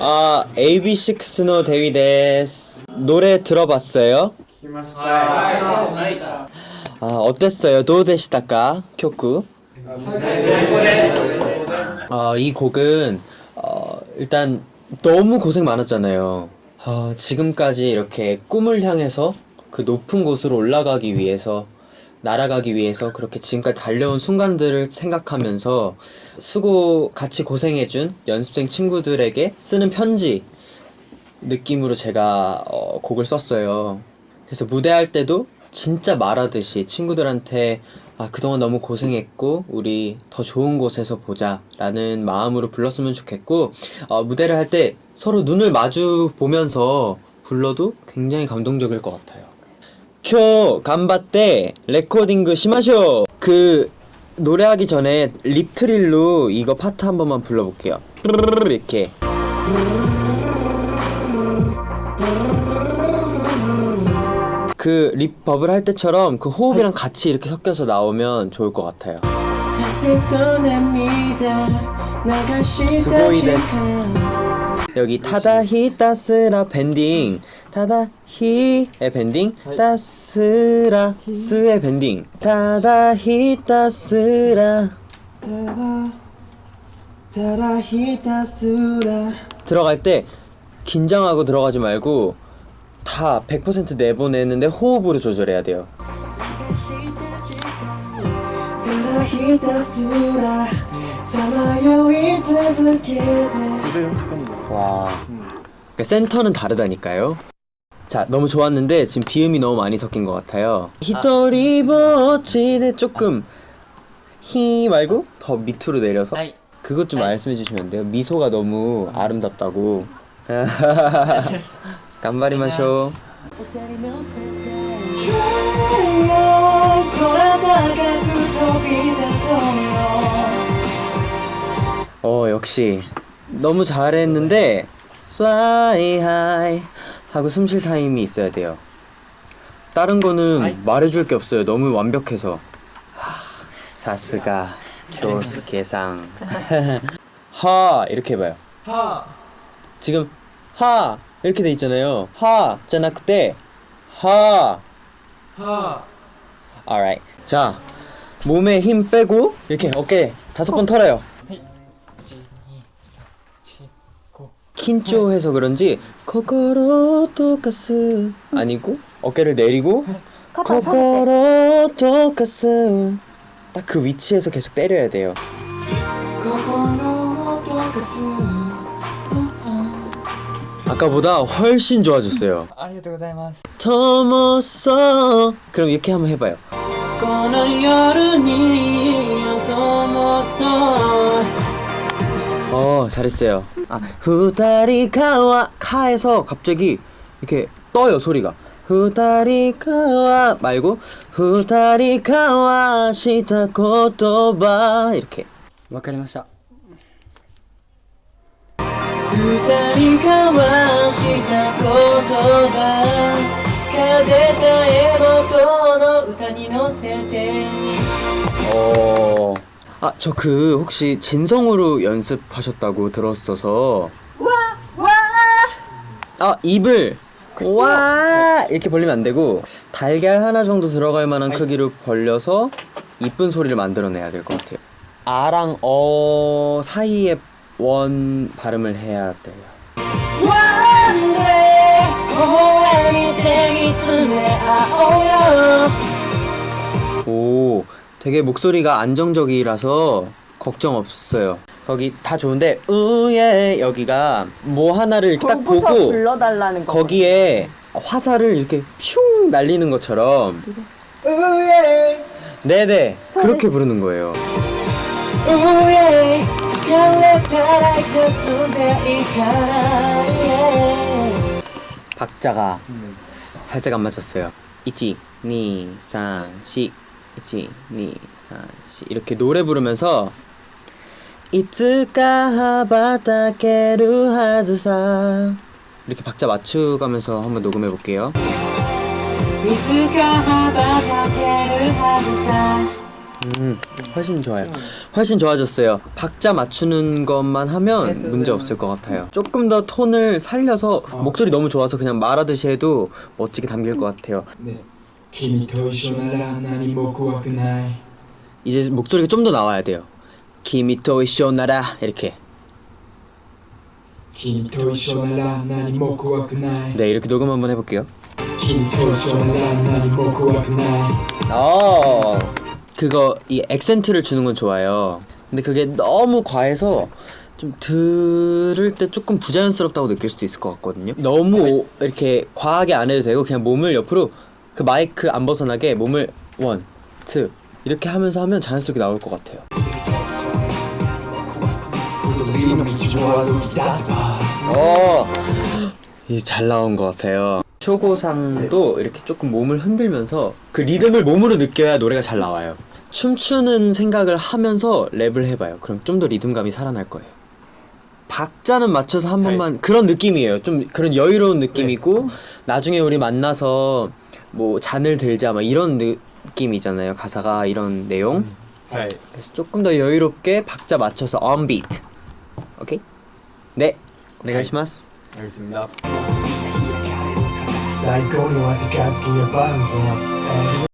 아, AB6 の 데위 데스. 노래 들어봤어요? 아? 아, 이 곡은 어, 일단 너무 고생 많았잖아요. 아, 지금까지 이렇게 꿈을 향해서 그 높은 곳으로 올라가기 위해서 날아가기 위해서 그렇게 지금까지 달려온 순간들을 생각하면서 수고 같이 고생해준 연습생 친구들에게 쓰는 편지 느낌으로 제가 어, 곡을 썼어요. 그래서 무대할 때도 진짜 말하듯이 친구들한테 아, 그동안 너무 고생했고, 우리 더 좋은 곳에서 보자. 라는 마음으로 불렀으면 좋겠고, 어, 무대를 할 때 서로 눈을 마주 보면서 불러도 굉장히 감동적일 것 같아요. 쿄, 간바떼, 레코딩 시마쇼! 그, 노래하기 전에 립트릴로 이거 파트 한 번만 불러볼게요. 이렇게. 그 립버블 할 때처럼 그 호흡이랑 같이 이렇게 섞여서 나오면 좋을 것 같아요. 스고이 데스. 여기 타다히 따스라 밴딩 타다히의 밴딩. 따스라 스의 밴딩. 타다히 따스라. 들어갈 때 긴장하고 들어가지 말고 다 100% 내보내는데 호흡으로 조절해야 돼요. 와. 그러니까 센터는 다르다니까요. 자, 너무 좋았는데 지금 비음이 너무 많이 섞인 것 같아요. 히토리 버치네 조금 히 말고 더 밑으로 내려서 아이. 그것 좀 말씀해 주시면 안 돼요? 미소가 너무 아름답다고. 간바리마쇼. 어 역시 너무 잘했는데 fly high 하고 숨 쉴 타임이 있어야 돼요. 다른 거는 아이. 말해줄 게 없어요. 너무 완벽해서. 하, 사스가 교스케상. 하 이렇게 해봐요. 하. 지금 하 이렇게 돼 있잖아요. 하잖아 그때 하. 하. alright. 자 몸에 힘 빼고 이렇게 어깨 다섯 번 털어요. 5 킨조해서 그런지 코코로 토카스 아니고 어깨를 내리고 코코로 토카스 딱 그 위치에서 계속 때려야 돼요. 아까보다 훨씬 좋아졌어요. ありがとうございます 토모소 그럼 이렇게 한번 해봐요. 어 잘했어요. 아 후다리카와 카에서 갑자기 이렇게 떠요 소리가. 후다리카와 말고 후다리카와 시타 코토바 이렇게. わかりました 후다리카와 시타 코토바 카 아, 저 그 혹시 진성으로 연습하셨다고 들었어서. 아, 입을. 와! 이렇게 벌리면 안 되고 달걀 하나 정도 들어갈 만한 크기로 벌려서 이쁜 소리를 만들어내야 될 것 같아요. 아랑 어 사이에 원 발음을 해야 돼요. 오, 되게 목소리가 안정적이라서 걱정 없어요. 거기 다 좋은데 으예 여기가 뭐 하나를 딱 보고 불러달라는 거. 거기에 화살을 이렇게 슝 날리는 것처럼 네네 그렇게 부르는 거예요. 박자가 살짝 안 맞았어요. 이치, 니, 산, 시, 이렇게 노래 부르면서 이츠카 하바타케루 하즈사 이렇게 박자 맞추가면서 한번 녹음해 볼게요. 음, 훨씬 좋아요. 훨씬 좋아졌어요. 박자 맞추는 것만 하면 문제 없을 것 같아요. 조금 더 톤을 살려서 목소리 너무 좋아서 그냥 말하듯이 해도 멋지게 담길 것 같아요. 네. 君と一緒なら何も怖くない 이제 목소리가 좀 더 나와야 돼요. 키미토 이쇼나라 이렇게. 君と一緒なら何も怖くない 네, 이렇게 녹음 한번 해볼게요. 君と一緒なら何も怖くない 어, 그거 이 액센트를 주는 건 좋아요. 근데 그게 너무 과해서 좀 들을 때 조금 부자연스럽다고 느낄 수도 있을 것 같거든요. 너무 오- 이렇게 과하게 안 해도 되고 그냥 몸을 옆으로 그 마이크 안 벗어나게 몸을 원, 투 이렇게 하면서 하면 자연스럽게 나올 것 같아요. 어, 이잘 나온 것 같아요. 초고상도 이렇게 조금 몸을 흔들면서 그 리듬을 몸으로 느껴야 노래가 잘 나와요. 춤추는 생각을 하면서 랩을 해봐요. 그럼 좀 더 리듬감이 살아날 거예요. 박자는 맞춰서 한 번만 그런 느낌이에요. 좀 그런 여유로운 느낌이고 나중에 우리 만나서 뭐 잔을 들자 막 이런 느낌이잖아요. 가사가 이런 내용. はい 그래서 조금 더 여유롭게 박자 맞춰서 on beat. 오케이? 네. 오네가시마스. 알겠습니다 最高の味か好きやバンゾー